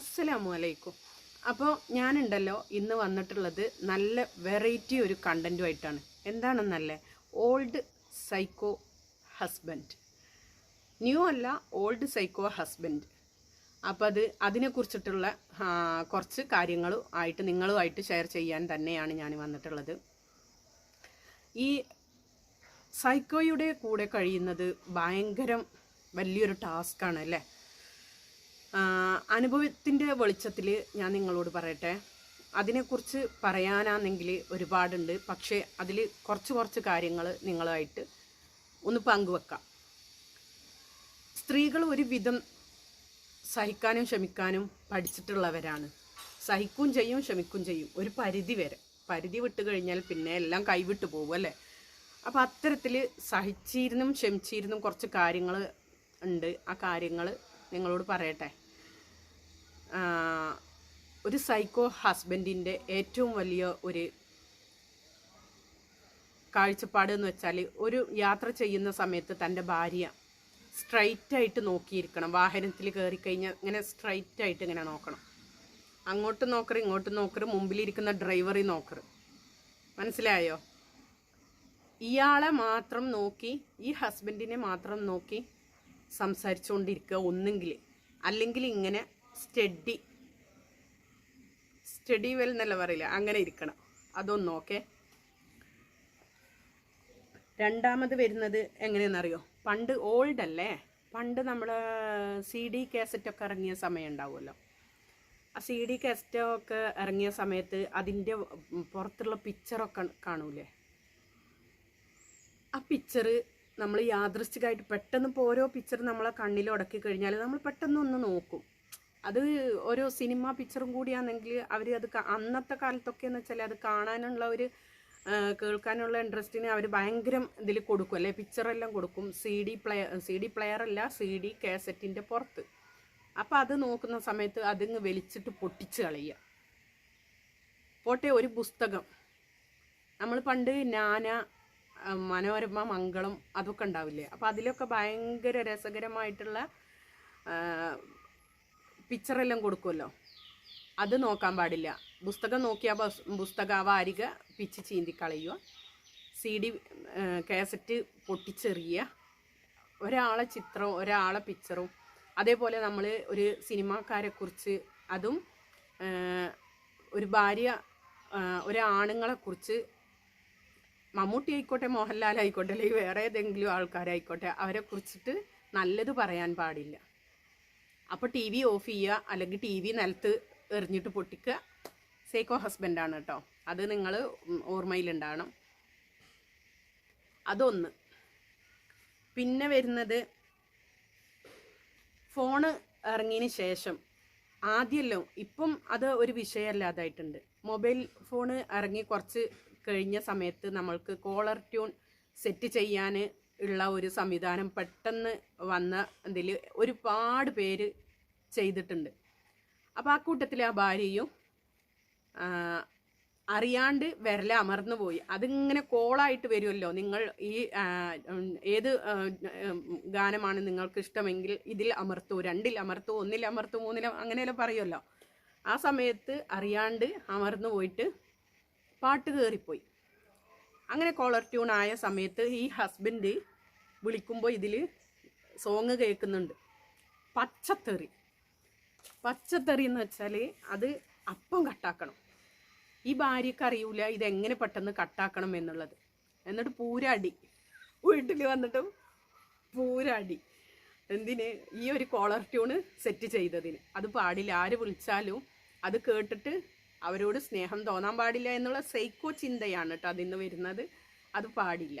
അസ്സലാമു അലൈക്കും അപ്പോൾ ഞാനുണ്ടല്ലോ ഇന്ന് വന്നിട്ടുള്ളത് നല്ല വെറൈറ്റി ഒരു കണ്ടന്റുമായിട്ടാണ് എന്താണെന്നല്ലേ? Old psycho husband. ന്യൂ അല്ല ഓൾഡ് സൈക്കോ ഹസ്ബൻഡ്. അപ്പോൾ അത് അതിനെക്കുറിച്ചിട്ടുള്ള കുറച്ച് കാര്യങ്ങൾ ആയിട്ട് നിങ്ങളുമായിട്ട് ഷെയർ ചെയ്യാൻ തന്നെയാണ് ഞാൻ വന്നിട്ടുള്ളത്. ഈ സൈക്കോയുടെ കൂടെ കഴിയുന്നത് ഭയങ്കരം വലിയൊരു ടാസ്ക്കാണ് അല്ലേ? അനുഭവത്തിന്റെ വെളിച്ചത്തിൽ ഞാൻ നിങ്ങളോട് പറയട്ടെ. അതിനെക്കുറിച്ച് പറയാനാണെങ്കിൽ ഒരുപാടുണ്ട്. പക്ഷേ അതിൽ കുറച്ച് കുറച്ച് കാര്യങ്ങൾ നിങ്ങളായിട്ട് ഒന്ന് പങ്കുവെക്കാം. സ്ത്രീകൾ ഒരുവിധം സഹിക്കാനും ക്ഷമിക്കാനും പഠിച്ചിട്ടുള്ളവരാണ്. സഹിക്കും ചെയ്യും ക്ഷമിക്കും ചെയ്യും. ഒരു പരിധി വരെ. പരിധി വിട്ട് കഴിഞ്ഞാൽ പിന്നെ എല്ലാം കൈവിട്ട് പോകും അല്ലേ? അപ്പോൾ അത്തരത്തിൽ സഹിച്ചിരുന്നും ക്ഷമിച്ചിരുന്നും കുറച്ച് കാര്യങ്ങൾ ഉണ്ട്. ആ കാര്യങ്ങൾ നിങ്ങളോട് പറയട്ടെ. ഒരു സൈക്കോ ഹസ്ബൻഡിന്റെ ഏറ്റവും വലിയ ഒരു കാഴ്ചപ്പാട് എന്ന് വെച്ചാൽ ഒരു യാത്ര ചെയ്യുന്ന സമയത്ത് തന്റെ ഭാര്യ സ്ട്രൈറ്റായിട്ട് നോക്കിയിരിക്കണം. വാഹനത്തിൽ കയറി കഴിഞ്ഞാൽ ഇങ്ങനെ സ്ട്രൈറ്റായിട്ട് ഇങ്ങനെ നോക്കണം. അങ്ങോട്ട് നോക്കറ് ഇങ്ങോട്ട് നോക്കറ് മുമ്പിലിരിക്കുന്ന ഡ്രൈവറി നോക്കറ്. മനസ്സിലായോ? ഇയാളെ മാത്രം നോക്കി ഈ ഹസ്ബൻഡിനെ മാത്രം നോക്കി സംസാരിച്ചുകൊണ്ടിരിക്കുക ഒന്നെങ്കിൽ അല്ലെങ്കിൽ ഇങ്ങനെ സ്റ്റഡി സ്റ്റഡി വെൽ എന്നല്ല പറയില്ല അങ്ങനെ ഇരിക്കണം. അതൊന്നും ഓക്കെ. രണ്ടാമത് വരുന്നത് എങ്ങനെയെന്നറിയോ? പണ്ട് ഓൾഡ് അല്ലേ? പണ്ട് നമ്മൾ സി ഡി കാസറ്റൊക്കെ ഇറങ്ങിയ സമയം ഉണ്ടാവുമല്ലോ. ആ സി ഡി കാസറ്റൊക്കെ ഇറങ്ങിയ സമയത്ത് അതിന്റെ പുറത്തുള്ള പിക്ചറൊക്കെ കാണൂലേ? ആ പിക്ചർ നമ്മൾ യാദൃശ്ചികമായിട്ട് പെട്ടെന്ന് ഇപ്പോൾ ഓരോ പിക്ചർ നമ്മളെ കണ്ണിൽ ഉടക്കി കഴിഞ്ഞാൽ നമ്മൾ പെട്ടെന്ന് ഒന്ന് നോക്കും. അത് ഓരോ സിനിമ പിക്ചറും കൂടിയാണെങ്കിൽ അവർ അത് അന്നത്തെ കാലത്തൊക്കെ എന്ന് വെച്ചാൽ അത് കാണാനുള്ള ഒരു കേൾക്കാനുള്ള ഇൻട്രസ്റ്റിന് അവർ ഭയങ്കരം ഇതിൽ കൊടുക്കും. അല്ലേ? പിക്ചറെല്ലാം കൊടുക്കും. C D player C D player അല്ല സി ഡി കാസറ്റിന്റെ പുറത്ത്. അപ്പോൾ അത് നോക്കുന്ന സമയത്ത് അതിങ്ങ് വലിച്ചിട്ട് പൊട്ടിച്ച് കളയുക. പോട്ടെ ഒരു പുസ്തകം. നമ്മൾ പണ്ട് നാന മനോരമ മംഗളം അതൊക്കെ ഉണ്ടാവില്ലേ? അപ്പോൾ അതിലൊക്കെ ഭയങ്കര രസകരമായിട്ടുള്ള പിക്ചറെല്ലാം കൊടുക്കുമല്ലോ? അത് നോക്കാൻ പാടില്ല. പുസ്തകം നോക്കിയാൽ പുസ്തകം വാരിക പിച്ച് ചീന്തി കളയുക സി ഡി കാസറ്റ് പൊട്ടിച്ചെറിയുക ഒരാളെ ചിത്രവും ഒരാളെ പിക്ചറും അതേപോലെ നമ്മൾ ഒരു സിനിമാക്കാരെക്കുറിച്ച് അതും ഒരു ഭാര്യ ഒരാണുങ്ങളെക്കുറിച്ച് മമ്മൂട്ടി ആയിക്കോട്ടെ മോഹൻലാൽ ആയിക്കോട്ടെ അല്ലെങ്കിൽ വേറെ ഏതെങ്കിലും ആൾക്കാരായിക്കോട്ടെ അവരെ കുറിച്ചിട്ട് നല്ലത് പറയാൻ പാടില്ല. അപ്പോൾ ടി വി ഓഫ് ചെയ്യുക അല്ലെങ്കിൽ ടി വി നിലത്ത് എറിഞ്ഞിട്ട് പൊട്ടിക്കുക. സേക്കോ ഹസ്ബൻഡാണ് കേട്ടോ. അത് നിങ്ങൾ ഓർമ്മയിലുണ്ടാവണം. അതൊന്ന്. പിന്നെ വരുന്നത് ഫോണ് ഇറങ്ങിയതിന് ശേഷം ആദ്യമല്ലോ ഇപ്പം അത് ഒരു വിഷയമല്ലാതായിട്ടുണ്ട്. മൊബൈൽ ഫോണ് ഇറങ്ങി കുറച്ച് കഴിഞ്ഞ സമയത്ത് നമ്മൾക്ക് കോളർ ട്യൂൺ സെറ്റ് ചെയ്യാൻ ഉള്ള ഒരു സംവിധാനം പെട്ടെന്ന് വന്ന ഇതിൽ ഒരുപാട് പേര് ചെയ്തിട്ടുണ്ട്. അപ്പോൾ ആ കൂട്ടത്തിൽ ആ ഭാര്യയും അറിയാണ്ട് വിരല അമർന്നു പോയി. അതിങ്ങനെ കോളായിട്ട് വരുമല്ലോ. നിങ്ങൾ ഈ ഏത് ഗാനമാണ് നിങ്ങൾക്ക് ഇഷ്ടമെങ്കിൽ ഇതിൽ അമർത്തൂ രണ്ടിൽ അമർത്തു ഒന്നിൽ അമർത്തു മൂന്നിൽ അങ്ങനെയെല്ലാം പറയുമല്ലോ. ആ സമയത്ത് അറിയാണ്ട് അമർന്നു പോയിട്ട് പാട്ട് കയറിപ്പോയി അങ്ങനെ കോളർ ട്യൂൺ ആയ സമയത്ത് ഈ ഹസ്ബൻഡ് വിളിക്കുമ്പോൾ ഇതിൽ സോങ് കേൾക്കുന്നുണ്ട്. പച്ചത്തെറി. പച്ചത്തെറി എന്ന് വെച്ചാൽ അത് അപ്പം കട്ടാക്കണം. ഈ ഭാര്യക്ക് അറിയൂല ഇതെങ്ങനെ പെട്ടെന്ന് കട്ടാക്കണം എന്നുള്ളത്. എന്നിട്ട് പൂരാടി. വീട്ടിൽ വന്നിട്ടും പൂരാടി. എന്തിന്? ഈ ഒരു കോളർ ട്യൂണ് സെറ്റ് ചെയ്തതിന്. അത് പാടില്ല. ആര് വിളിച്ചാലും അത് കേട്ടിട്ട് അവരോട് സ്നേഹം തോന്നാൻ പാടില്ല എന്നുള്ള സൈക്കോ ചിന്തയാണ് കേട്ടോ അതിന്ന് വരുന്നത്. അത് പാടില്ല.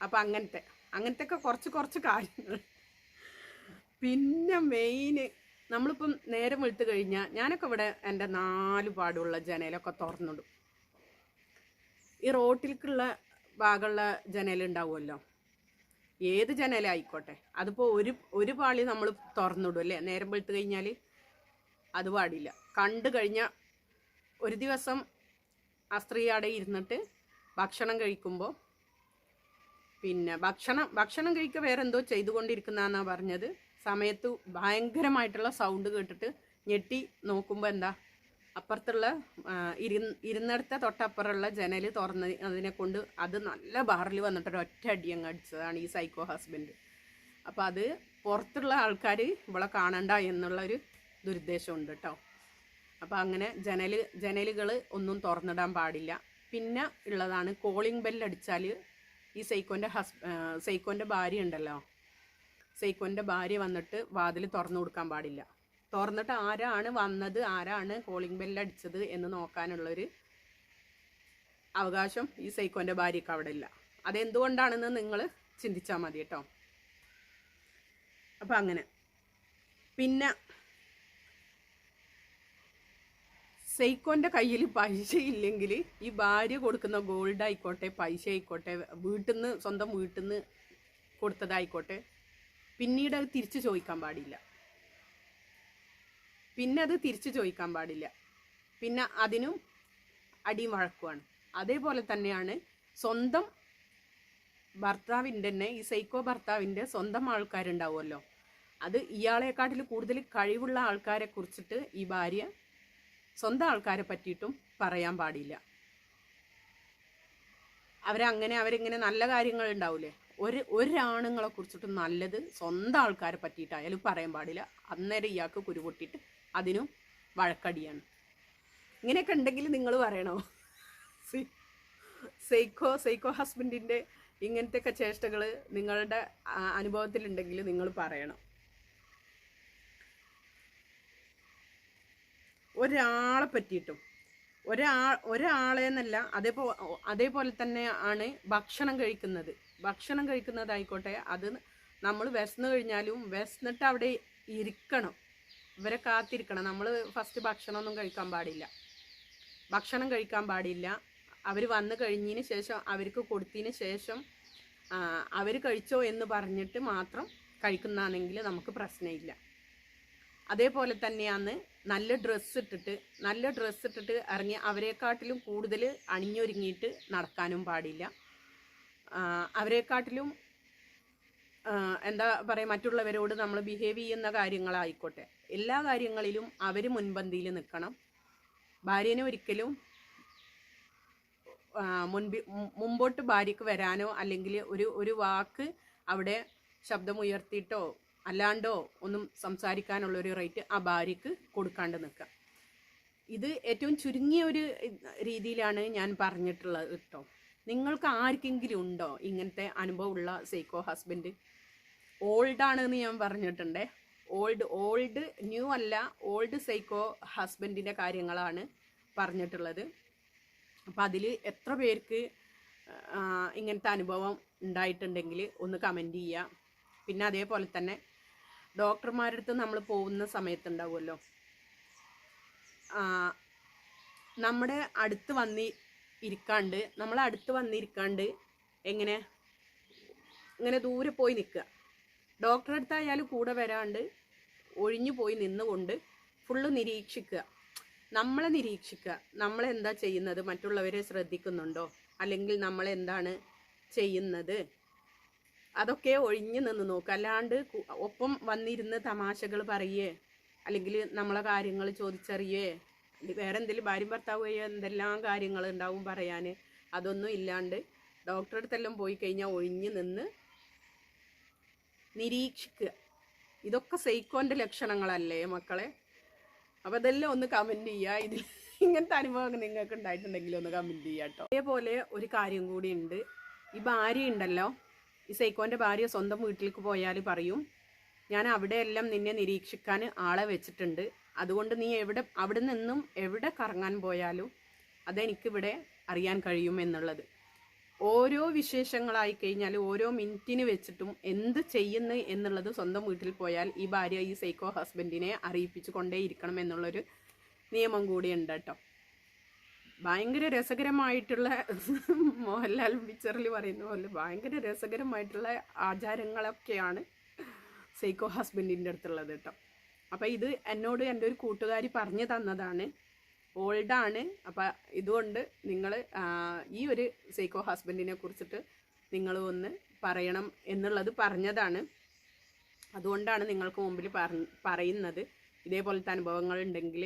അപ്പം അങ്ങനത്തെ അങ്ങനത്തെ ഒക്കെ കുറച്ച് കുറച്ച് കാര്യങ്ങൾ പിന്നെ മെയിന് നമ്മളിപ്പം നേരം വെളുത്ത് കഴിഞ്ഞാൽ ഞാനൊക്കെ ഇവിടെ എന്റെ നാല് പാടുള്ള ജനലൊക്കെ തുറന്നിടും. ഈ റോട്ടിലേക്കുള്ള ഭാഗമുള്ള ജനലുണ്ടാവുമല്ലോ ഏത് ജനലായിക്കോട്ടെ അതിപ്പോൾ ഒരു ഒരു പാളി നമ്മൾ തുറന്നിടും അല്ലേ? നേരം വെളുത്ത് കഴിഞ്ഞാൽ അത് പാടില്ല. കണ്ടു കഴിഞ്ഞാൽ ഒരു ദിവസം ആ സ്ത്രീ അവിടെ ഇരുന്നിട്ട് ഭക്ഷണം കഴിക്കുമ്പോൾ പിന്നെ ഭക്ഷണം ഭക്ഷണം കഴിക്കുക വേറെ എന്തോ ചെയ്തുകൊണ്ടിരിക്കുന്നതെന്നാണ് പറഞ്ഞത്. സമയത്ത് ഭയങ്കരമായിട്ടുള്ള സൗണ്ട് കേട്ടിട്ട് ഞെട്ടി നോക്കുമ്പോൾ എന്താ? അപ്പുറത്തുള്ള ഇരു ഇരുന്ന് ഇരുന്നിടത്ത തൊട്ടപ്പുറമുള്ള ജനൽ തുറന്ന് അതിനെ കൊണ്ട് അത് നല്ല ബാറിൽ വന്നിട്ട് ഒരു ഒറ്റ അടി അങ്ങ് അടിച്ചതാണ് ഈ സൈക്കോ ഹസ്ബൻഡ് അപ്പോൾ അത് പുറത്തുള്ള ആൾക്കാർ ഇവളെ കാണണ്ട എന്നുള്ളൊരു ദുരുദ്ദേശമുണ്ട് കേട്ടോ അപ്പോൾ അങ്ങനെ ജനൽ ജനലുകൾ ഒന്നും തുറന്നിടാൻ പാടില്ല. പിന്നെ ഉള്ളതാണ് കോളിംഗ് ബെല്ലടിച്ചാൽ ഈ സൈക്കോന്റെ ഹസ് സൈക്കോന്റെ ഭാര്യ ഉണ്ടല്ലോ. സൈക്കോന്റെ ഭാര്യ വന്നിട്ട് വാതിൽ തുറന്നു കൊടുക്കാൻ പാടില്ല. തുറന്നിട്ട് ആരാണ് വന്നത് ആരാണ് കോളിംഗ് ബെല്ലടിച്ചത് എന്ന് നോക്കാനുള്ളൊരു അവകാശം ഈ സൈക്കോന്റെ ഭാര്യയ്ക്ക് അവിടെ ഇല്ല. അതെന്തുകൊണ്ടാണെന്ന് നിങ്ങൾ ചിന്തിച്ചാൽ മതി കേട്ടോ. അപ്പം അങ്ങനെ. പിന്നെ സെയ്ക്കോന്റെ കയ്യിൽ പൈസ ഇല്ലെങ്കിൽ ഈ ഭാര്യ കൊടുക്കുന്ന ഗോൾഡ് ആയിക്കോട്ടെ പൈസ ആയിക്കോട്ടെ വീട്ടിൽ നിന്ന് സ്വന്തം വീട്ടിൽ നിന്ന് കൊടുത്തതായിക്കോട്ടെ പിന്നീട് അത് തിരിച്ചു ചോദിക്കാൻ പാടില്ല. പിന്നെ അത് തിരിച്ചു ചോദിക്കാൻ പാടില്ല. പിന്നെ അതിനും അടിയും വഴക്കുമാണ്. അതേപോലെ തന്നെയാണ് സ്വന്തം ഭർത്താവിന്റെ തന്നെ ഈ സൈക്കോ ഭർത്താവിന്റെ സ്വന്തം ആൾക്കാരുണ്ടാവുമല്ലോ. അത് ഇയാളെക്കാട്ടിൽ കൂടുതൽ കഴിവുള്ള ആൾക്കാരെ കുറിച്ചിട്ട് ഈ ഭാര്യ സ്വന്തം ആൾക്കാരെ പറ്റിയിട്ടും പറയാൻ പാടില്ല. അവരങ്ങനെ അവരിങ്ങനെ നല്ല കാര്യങ്ങൾ ഉണ്ടാവില്ലേ ഒരു ഒരാണുങ്ങളെ കുറിച്ചിട്ട് നല്ലത് സ്വന്തം ആൾക്കാരെ പറ്റിയിട്ടായാലും പറയാൻ പാടില്ല. അന്നേരം ഇയാൾക്ക് കുരുപൊട്ടിയിട്ട് അതിനും വഴക്കടിയാണ്. ഇങ്ങനെയൊക്കെ ഉണ്ടെങ്കിൽ നിങ്ങൾ പറയണോ? സൈക്കോ സൈക്കോ ഹസ്ബൻഡിന്റെ ഇങ്ങനത്തെയൊക്കെ ചേഷ്ടകൾ നിങ്ങളുടെ അനുഭവത്തിലുണ്ടെങ്കിൽ നിങ്ങൾ പറയണം. ഒരാളെ പറ്റിയിട്ടും. ഒരാ ഒരാളെ എന്നല്ല അതേപോ അതേപോലെ തന്നെ ആണ് ഭക്ഷണം കഴിക്കുന്നത്. ഭക്ഷണം കഴിക്കുന്നതായിക്കോട്ടെ അത് നമ്മൾ വിശന്ന് കഴിഞ്ഞാലും വിശന്നിട്ട് അവിടെ ഇരിക്കണം. ഇവരെ കാത്തിരിക്കണം. നമ്മൾ ഫസ്റ്റ് ഭക്ഷണമൊന്നും കഴിക്കാൻ പാടില്ല. ഭക്ഷണം കഴിക്കാൻ പാടില്ല. അവർ വന്നു കഴിഞ്ഞതിന് ശേഷം അവർക്ക് കൊടുത്തതിന് ശേഷം അവർ കഴിച്ചോ എന്ന് പറഞ്ഞിട്ട് മാത്രം കഴിക്കുന്നതാണെങ്കിൽ നമുക്ക് പ്രശ്നമില്ല. അതേപോലെ തന്നെയാണ് നല്ല ഡ്രസ്സ് ഇട്ടിട്ട് നല്ല ഡ്രസ്സ് ഇട്ടിട്ട് ഇറങ്ങി അവരെക്കാട്ടിലും കൂടുതൽ അണിഞ്ഞൊരുങ്ങിയിട്ട് നടക്കാനും പാടില്ല. അവരെക്കാട്ടിലും എന്താ പറയുക മറ്റുള്ളവരോട് നമ്മൾ ബിഹേവ് ചെയ്യുന്ന കാര്യങ്ങളായിക്കോട്ടെ. എല്ലാ കാര്യങ്ങളിലും അവർ മുൻപന്തിയിൽ നിൽക്കണം. ഭാര്യനെ ഒരിക്കലും മുൻപി മുമ്പോട്ട് ഭാര്യക്ക് വരാനോ അല്ലെങ്കിൽ ഒരു ഒരു വാക്ക് അവിടെ ശബ്ദമുയർത്തിയിട്ടോ അല്ലാണ്ടോ ഒന്നും സംസാരിക്കാനുള്ള ഒരു റേറ്റ് ആ ഭാര്യക്ക് കൊടുക്കാണ്ട് നിൽക്കുക ഇത് ഏറ്റവും ചുരുങ്ങിയ ഒരു രീതിയിലാണ് ഞാൻ പറഞ്ഞിട്ടുള്ളത് കേട്ടോ നിങ്ങൾക്ക് ആർക്കെങ്കിലും ഉണ്ടോ ഇങ്ങനത്തെ അനുഭവമുള്ള സൈക്കോ ഹസ്ബൻഡ് ഓൾഡാണെന്ന് ഞാൻ പറഞ്ഞിട്ടുണ്ടേ. ഓൾഡ് ഓൾഡ് ന്യൂ അല്ല ഓൾഡ് സൈക്കോ ഹസ്ബൻഡിന്റെ കാര്യങ്ങളാണ് പറഞ്ഞിട്ടുള്ളത്. അപ്പം അതിൽ എത്ര പേർക്ക് ഇങ്ങനത്തെ അനുഭവം ഉണ്ടായിട്ടുണ്ടെങ്കിൽ ഒന്ന് കമന്റ് ചെയ്യുക പിന്നെ അതേപോലെ തന്നെ ഡോക്ടർമാരുടെ അടുത്ത് നമ്മൾ പോകുന്ന സമയത്തുണ്ടാവുമല്ലോ. നമ്മുടെ അടുത്ത് വന്നി ഇരിക്കാണ്ട് നമ്മളെ അടുത്ത് വന്നിരിക്കാണ്ട് എങ്ങനെ? ഇങ്ങനെ ദൂരെ പോയി നിൽക്കുക. ഡോക്ടറെ അടുത്തായാലും കൂടെ വരാണ്ട് ഒഴിഞ്ഞു പോയി നിന്നുകൊണ്ട് ഫുള്ള് നിരീക്ഷിക്കുക. നമ്മളെ നിരീക്ഷിക്കുക. നമ്മളെന്താ ചെയ്യുന്നത്? മറ്റുള്ളവരെ ശ്രദ്ധിക്കുന്നുണ്ടോ? അല്ലെങ്കിൽ നമ്മളെന്താണ് ചെയ്യുന്നത്? അതൊക്കെ ഒഴിഞ്ഞു നിന്ന് നോക്കുക അല്ലാണ്ട് ഒപ്പം വന്നിരുന്ന് തമാശകൾ പറയേ അല്ലെങ്കിൽ നമ്മളെ കാര്യങ്ങൾ ചോദിച്ചറിയേ വേറെ എന്തെങ്കിലും ഭാര്യ ഭർത്താവ് എന്തെല്ലാം കാര്യങ്ങൾ ഉണ്ടാവും പറയാൻ അതൊന്നും ഇല്ലാണ്ട് ഡോക്ടറെ അടുത്തെല്ലാം പോയി കഴിഞ്ഞാൽ ഒഴിഞ്ഞു നിന്ന് നിരീക്ഷിക്കുക. ഇതൊക്കെ സൈക്കോന്റെ ലക്ഷണങ്ങളല്ലേ മക്കളെ? അപ്പോൾ അതെല്ലാം ഒന്ന് കമന്റ് ചെയ്യുക ഇത് ഇങ്ങനത്തെ അനുഭവം നിങ്ങൾക്ക് ഉണ്ടായിട്ടുണ്ടെങ്കിൽ ഒന്ന് കമന്റ് ചെയ്യാം കേട്ടോ അതേപോലെ ഒരു കാര്യം കൂടി ഉണ്ട്. ഈ ഭാര്യ ഉണ്ടല്ലോ ഈ സൈക്കോന്റെ ഭാര്യ സ്വന്തം വീട്ടിലേക്ക് പോയാൽ പറയും ഞാൻ അവിടെയെല്ലാം നിന്നെ നിരീക്ഷിക്കാൻ ആളെ വെച്ചിട്ടുണ്ട്. അതുകൊണ്ട് നീ എവിടെ അവിടെ നിന്നും എവിടെ കറങ്ങാൻ പോയാലും അതെനിക്കിവിടെ അറിയാൻ കഴിയും എന്നുള്ളത്. ഓരോ വിശേഷങ്ങളായി കഴിഞ്ഞാൽ ഓരോ മിനിറ്റിന് വെച്ചിട്ടും എന്ത് ചെയ്യുന്നു എന്നുള്ളത് സ്വന്തം വീട്ടിൽ പോയാൽ ഈ ഭാര്യ ഈ സൈക്കോ ഹസ്ബൻഡിനെ അറിയിപ്പിച്ചു കൊണ്ടേയിരിക്കണം എന്നുള്ളൊരു നിയമം കൂടിയുണ്ട് കേട്ടോ. ഭയങ്കര രസകരമായിട്ടുള്ള മോഹൻലാൽ പിക്ചറിൽ പറയുന്ന പോലെ ഭയങ്കര രസകരമായിട്ടുള്ള ആചാരങ്ങളൊക്കെയാണ് സൈക്കോ ഹസ്ബൻഡിന്റെ അടുത്തുള്ളത് കേട്ടോ. അപ്പോൾ ഇത് എന്നോട് എന്റെ ഒരു കൂട്ടുകാരി പറഞ്ഞു തന്നതാണ്. ഓൾഡാണ്. അപ്പോൾ ഇതുകൊണ്ട് നിങ്ങൾ ഈ ഒരു സൈക്കോ ഹസ്ബൻഡിനെ കുറിച്ചിട്ട് നിങ്ങൾ ഒന്ന് പറയണം എന്നുള്ളത് പറഞ്ഞതാണ്. അതുകൊണ്ടാണ് നിങ്ങൾക്ക് മുമ്പിൽ പറയുന്നത്. ഇതേപോലത്തെ അനുഭവങ്ങൾ ഉണ്ടെങ്കിൽ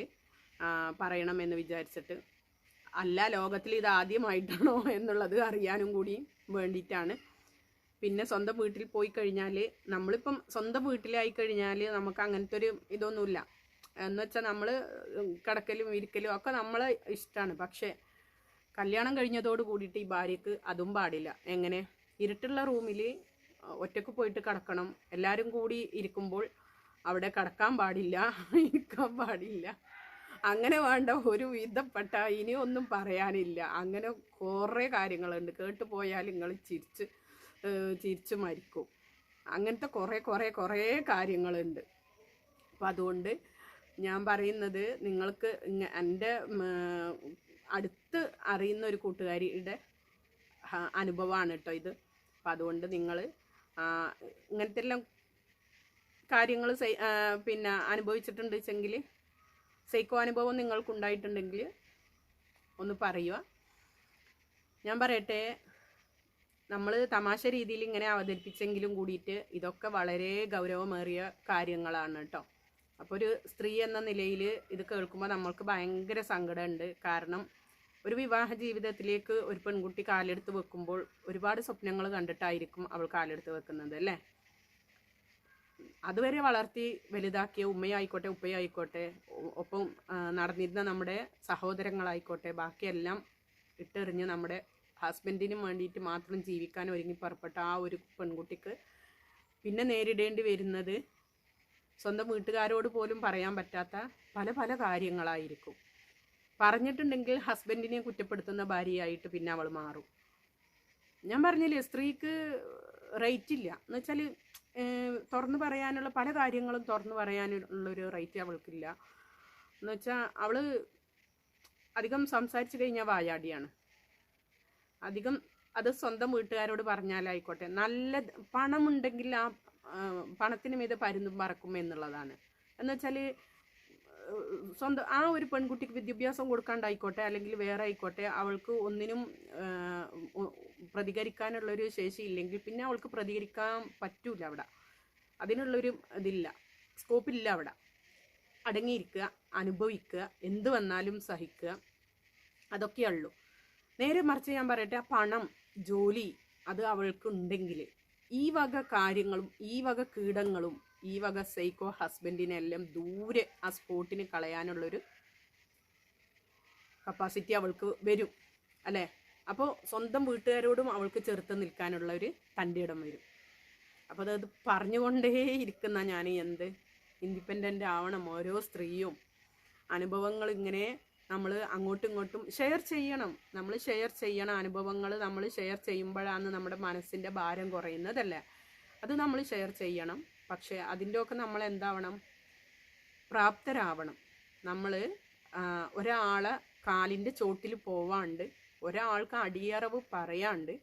പറയണം എന്ന് വിചാരിച്ചിട്ട് അല്ല ലോകത്തിൽ ഇത് ആദ്യമായിട്ടാണോ എന്നുള്ളത് അറിയാനും കൂടി വേണ്ടിയിട്ടാണ്. പിന്നെ സ്വന്തം വീട്ടിൽ പോയി കഴിഞ്ഞാൽ നമ്മളിപ്പം സ്വന്തം വീട്ടിലായി കഴിഞ്ഞാൽ നമുക്ക് അങ്ങനത്തെ ഒരു ഇതൊന്നുമില്ല. എന്ന് വെച്ചാൽ നമ്മൾ കിടക്കലും ഇരിക്കലും ഒക്കെ നമ്മളെ ഇഷ്ടമാണ് പക്ഷേ കല്യാണം കഴിഞ്ഞതോട് കൂടിയിട്ട് ഈ ഭാര്യക്ക് അതും പാടില്ല. എങ്ങനെ? ഇരുട്ടുള്ള റൂമിൽ ഒറ്റയ്ക്ക് പോയിട്ട് കിടക്കണം. എല്ലാവരും കൂടി ഇരിക്കുമ്പോൾ അവിടെ കിടക്കാൻ പാടില്ല ഇരിക്കാൻ പാടില്ല. അങ്ങനെ വേണ്ട ഒരു വിധപ്പെട്ട ഇനി ഒന്നും പറയാനില്ല. അങ്ങനെ കുറേ കാര്യങ്ങളുണ്ട്. കേട്ട് പോയാൽ നിങ്ങൾ ചിരിച്ച് ചിരിച്ചു മരിക്കും. അങ്ങനത്തെ കുറേ കുറേ കുറേ കാര്യങ്ങളുണ്ട്. അപ്പം അതുകൊണ്ട് ഞാൻ പറയുന്നത് നിങ്ങൾക്ക് എന്റെ അടുത്ത് അറിയുന്ന ഒരു കൂട്ടുകാരിയുടെ അനുഭവമാണ് കേട്ടോ ഇത്. അപ്പം അതുകൊണ്ട് നിങ്ങൾ ഇങ്ങനത്തെ എല്ലാം കാര്യങ്ങൾ പിന്നെ അനുഭവിച്ചിട്ടുണ്ട് വെച്ചെങ്കിൽ സൈക്കോ അനുഭവം നിങ്ങൾക്കുണ്ടായിട്ടുണ്ടെങ്കിൽ ഒന്ന് പറയുക. ഞാൻ പറയട്ടെ നമ്മൾ തമാശ രീതിയിൽ ഇങ്ങനെ അവതരിപ്പിച്ചെങ്കിലും കൂടിയിട്ട് ഇതൊക്കെ വളരെ ഗൗരവമേറിയ കാര്യങ്ങളാണ് കേട്ടോ. അപ്പോൾ ഒരു സ്ത്രീ എന്ന നിലയിൽ ഇത് കേൾക്കുമ്പോൾ നമ്മൾക്ക് ഭയങ്കര സങ്കടമുണ്ട്. കാരണം ഒരു വിവാഹ ജീവിതത്തിലേക്ക് ഒരു പെൺകുട്ടി കാലെടുത്ത് വെക്കുമ്പോൾ ഒരുപാട് സ്വപ്നങ്ങൾ കണ്ടിട്ടായിരിക്കും അവൾ കാലെടുത്ത് വെക്കുന്നത് അല്ലേ? അതുവരെ വളർത്തി വലുതാക്കിയ ഉമ്മയായിക്കോട്ടെ ഉപ്പയായിക്കോട്ടെ ഒപ്പം നടന്നിരുന്ന നമ്മുടെ സഹോദരങ്ങളായിക്കോട്ടെ ബാക്കിയെല്ലാം ഇട്ടെറിഞ്ഞ് നമ്മുടെ ഹസ്ബൻഡിനും വേണ്ടിയിട്ട് മാത്രം ജീവിക്കാൻ ഒരുങ്ങി പുറപ്പെട്ട ആ ഒരു പെൺകുട്ടിക്ക് പിന്നെ നേരിടേണ്ടി വരുന്നത് സ്വന്തം വീട്ടുകാരോട് പോലും പറയാൻ പറ്റാത്ത പല പല കാര്യങ്ങളായിരിക്കും. പറഞ്ഞിട്ടുണ്ടെങ്കിൽ ഹസ്ബൻഡിനെ കുറ്റപ്പെടുത്തുന്ന ഭാര്യയായിട്ട് പിന്നെ അവൾ മാറും. ഞാൻ പറഞ്ഞില്ലേ സ്ത്രീക്ക് റേറ്റ് ഇല്ല എന്ന് വെച്ചാൽ തുറന്നു പറയാനുള്ള പല കാര്യങ്ങളും തുറന്നു പറയാനുള്ളൊരു റേറ്റ് അവൾക്കില്ല. എന്ന് വെച്ചാൽ അവൾ അധികം സംസാരിച്ചു കഴിഞ്ഞാൽ വായാടിയാണ്. അധികം അത് സ്വന്തം വീട്ടുകാരോട് പറഞ്ഞാലായിക്കോട്ടെ. നല്ല പണമുണ്ടെങ്കിൽ ആ പണത്തിന് മീതെ പരുന്നും പറക്കും എന്നുള്ളതാണ്. എന്ന് വെച്ചാൽ സ്വന്തം ആ ഒരു പെൺകുട്ടിക്ക് വിദ്യാഭ്യാസം കൊടുക്കാണ്ടായിക്കോട്ടെ അല്ലെങ്കിൽ വേറെ ആയിക്കോട്ടെ അവൾക്ക് ഒന്നിനും പ്രതികരിക്കാനുള്ളൊരു ശേഷി ഇല്ലെങ്കിൽ പിന്നെ അവൾക്ക് പ്രതികരിക്കാൻ പറ്റൂല അവിടെ. അതിനുള്ളൊരു ഇതില്ല. സ്കോപ്പില്ല അവിടെ. അടങ്ങിയിരിക്കുക അനുഭവിക്കുക എന്ത് വന്നാലും സഹിക്കുക. അതൊക്കെ അതൊക്കെയുള്ളൂ നേരെ മറിച്ച് ഞാൻ പറയട്ടെ പണം ജോലി അത് അവൾക്ക് ഉണ്ടെങ്കിൽ ഈ വക കാര്യങ്ങളും ഈ വക കീടങ്ങളും ഈ വക സൈക്കോ ഹസ്ബൻഡിനെല്ലാം ദൂരെ ആ സ്പോട്ടിന് കളയാനുള്ളൊരു കപ്പാസിറ്റി അവൾക്ക് വരും. അല്ലേ? അപ്പോൾ സ്വന്തം വീട്ടുകാരോടും അവൾക്ക് ചെറുത്ത് നിൽക്കാനുള്ള ഒരു തന്റെ ഇടം വരും. അപ്പോൾ അതത് പറഞ്ഞുകൊണ്ടേ ഇരിക്കുന്ന ഞാൻ എന്ത്? ഇൻഡിപെൻഡന്റ് ആവണം. ഓരോ സ്ത്രീയും അനുഭവങ്ങൾ ഇങ്ങനെ നമ്മൾ അങ്ങോട്ടും ഇങ്ങോട്ടും ഷെയർ ചെയ്യണം. നമ്മൾ ഷെയർ ചെയ്യണം അനുഭവങ്ങൾ നമ്മൾ ഷെയർ ചെയ്യുമ്പോഴാണ് നമ്മുടെ മനസ്സിന്റെ ഭാരം കുറയുന്നതല്ല? അത് നമ്മൾ ഷെയർ ചെയ്യണം. പക്ഷേ അതിന്റെയൊക്കെ നമ്മൾ എന്താവണം? പ്രാപ്തരാവണം. നമ്മൾ ഒരാളെ കാലിന്റെ ചോട്ടിൽ പോവാണ്ട് ഒരാൾക്ക് അടിയറവ് പറയാണ്ട്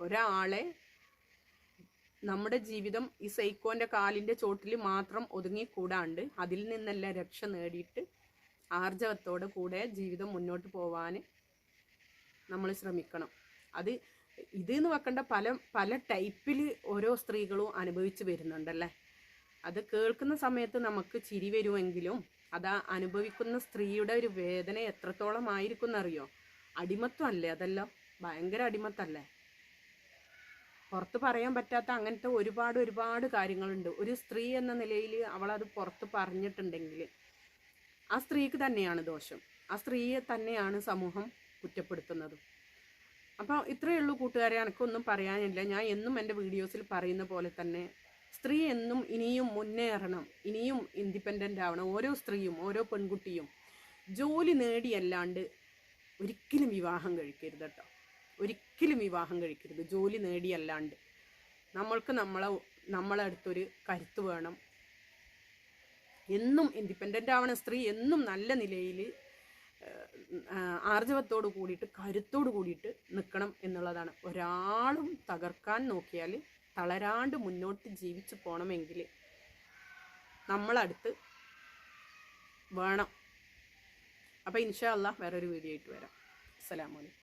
ഒരാളെ നമ്മുടെ ജീവിതം ഈ സൈക്കോന്റെ കാലിന്റെ ചോട്ടിൽ മാത്രം ഒതുങ്ങിക്കൂടാണ്ട് അതിൽ നിന്നെല്ലാം രക്ഷ നേടിയിട്ട് ആർജവത്തോടെ കൂടെ ജീവിതം മുന്നോട്ട് പോവാൻ നമ്മൾ ശ്രമിക്കണം. അത് ഇത് എന്ന് വെക്കേണ്ട പല പല ടൈപ്പിൽ ഓരോ സ്ത്രീകളും അനുഭവിച്ച് വരുന്നുണ്ടല്ലേ? അത് കേൾക്കുന്ന സമയത്ത് നമുക്ക് ചിരി വരുമെങ്കിലും അത് അനുഭവിക്കുന്ന സ്ത്രീയുടെ ഒരു വേദന എത്രത്തോളം ആയിരിക്കും എന്നറിയോ? അടിമത്വം അല്ലേ അതെല്ലാം? ഭയങ്കര അടിമത്തല്ലേ? പുറത്ത് പറയാൻ പറ്റാത്ത അങ്ങനത്തെ ഒരുപാട് ഒരുപാട് കാര്യങ്ങളുണ്ട്. ഒരു സ്ത്രീ എന്ന നിലയിൽ അവളത് പുറത്ത് പറഞ്ഞിട്ടുണ്ടെങ്കിൽ ആ സ്ത്രീക്ക് തന്നെയാണ് ദോഷം. ആ സ്ത്രീയെ തന്നെയാണ് സമൂഹം കുറ്റപ്പെടുത്തുന്നത്. അപ്പോൾ ഇത്രയേ ഉള്ളൂ കൂട്ടുകാരെ. എനിക്കൊന്നും പറയാനില്ല. ഞാൻ എന്നും എന്റെ വീഡിയോസിൽ പറയുന്ന പോലെ തന്നെ സ്ത്രീ എന്നും ഇനിയും മുന്നേറണം. ഇനിയും ഇൻഡിപെൻഡന്റ് ആവണം. ഓരോ സ്ത്രീയും ഓരോ പെൺകുട്ടിയും ജോലി നേടിയല്ലാണ്ട് ഒരിക്കലും വിവാഹം കഴിക്കരുത് കേട്ടോ. ഒരിക്കലും വിവാഹം കഴിക്കരുത്. ജോലി നേടിയല്ലാണ്ട്. നമ്മൾക്ക് നമ്മളെ നമ്മളെ അടുത്തൊരു കരുത്ത് വേണം. എന്നും ഇൻഡിപെൻഡന്റ് ആവണ സ്ത്രീ എന്നും നല്ല നിലയിൽ ആർജവത്തോട് കൂടിയിട്ട് കരുത്തോട് കൂടിയിട്ട് നിൽക്കണം എന്നുള്ളതാണ്. ഒരാളും തകർക്കാൻ നോക്കിയാൽ തളരാണ്ട് മുന്നോട്ട് ജീവിച്ചു പോകണമെങ്കിൽ നമ്മളടുത്ത് വേണം. അപ്പോൾ ഇൻഷാ അല്ലാ വേറൊരു വീഡിയോ ആയിട്ട് വരാം. അസ്സലാമു അലൈക്കും.